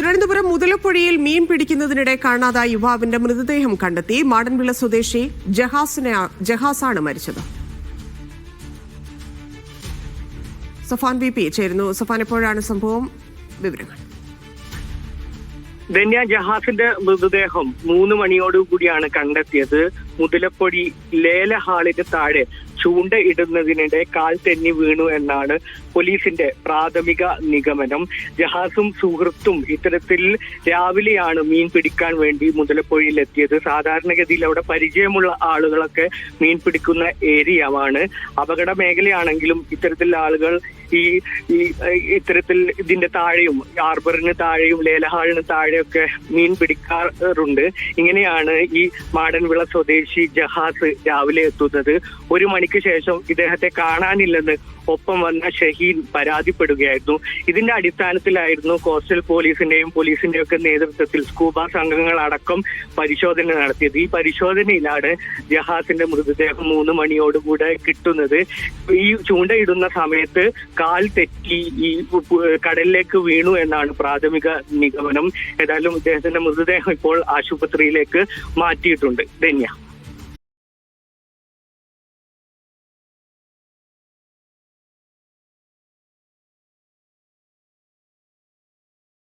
തിരുവനന്തപുരം മുതലപ്പുഴയിൽ മീൻ പിടിക്കുന്നതിനിടെ കാണാതായ യുവാവിന്റെ മൃതദേഹം കണ്ടെത്തി മാടൻവിള സ്വദേശി ജഹാസിനെ ജഹാസാണ് മരിച്ചത്. സഫാൻ ബി പി ചേരുന്നു. സഫാൻ എപ്പോഴാണ് സംഭവം? വിവരങ്ങൾ. ധന്യ ജഹാസിന്റെ മൃതദേഹം മൂന്ന് മണിയോടുകൂടിയാണ് കണ്ടെത്തിയത്. മുതലപ്പൊടി ലേല ഹാളിന് താഴെ ചൂണ്ട ഇടുന്നതിനിടെ കാൽ തെന്നി വീണു എന്നാണ് പോലീസിന്റെ പ്രാഥമിക നിഗമനം. ജഹാസും സുഹൃത്തും ഇത്തരത്തിൽ രാവിലെയാണ് മീൻ പിടിക്കാൻ വേണ്ടി മുതലപ്പൊഴിയിൽ എത്തിയത് സാധാരണഗതിയിൽ അവിടെ പരിചയമുള്ള ആളുകളൊക്കെ മീൻ പിടിക്കുന്ന ഏരിയമാണ് അപകട മേഖലയാണെങ്കിലും ഇത്തരത്തിൽ ആളുകൾ ഈ ഇത്തരത്തിൽ ഇതിന്റെ താഴെയും ആർബറിന് താഴെയും ലേലഹാളിന് താഴെയൊക്കെ മീൻ പിടിക്കാറുണ്ട്. ഇങ്ങനെയാണ് ഈ മാടൻവിള സ്വദേശി ജഹാസ് രാവിലെ എത്തുന്നത്. ഒരു മണിക്ക് ശേഷം ഇദ്ദേഹത്തെ കാണാനില്ലെന്ന് ഒപ്പം വന്ന ഷഹീൻ പരാതിപ്പെടുകയായിരുന്നു. ഇതിന്റെ അടിസ്ഥാനത്തിലായിരുന്നു കോസ്റ്റൽ പോലീസിന്റെയും പോലീസിന്റെയും ഒക്കെ നേതൃത്വത്തിൽ സ്കൂബ സംഘങ്ങൾ അടക്കം പരിശോധന നടത്തിയത്. ഈ പരിശോധനയിലാണ് ജഹാസിന്റെ മൃതദേഹം മൂന്ന് മണിയോടുകൂടെ കിട്ടുന്നത്. ഈ ചൂണ്ടയിടുന്ന സമയത്ത് കാൽ തെറ്റി ഈ കടലിലേക്ക് വീണു എന്നാണ് പ്രാഥമിക നിഗമനം. ഏതായാലും ഇദ്ദേഹത്തിന്റെ മൃതദേഹം ഇപ്പോൾ ആശുപത്രിയിലേക്ക് മാറ്റിയിട്ടുണ്ട്. ധന്യ.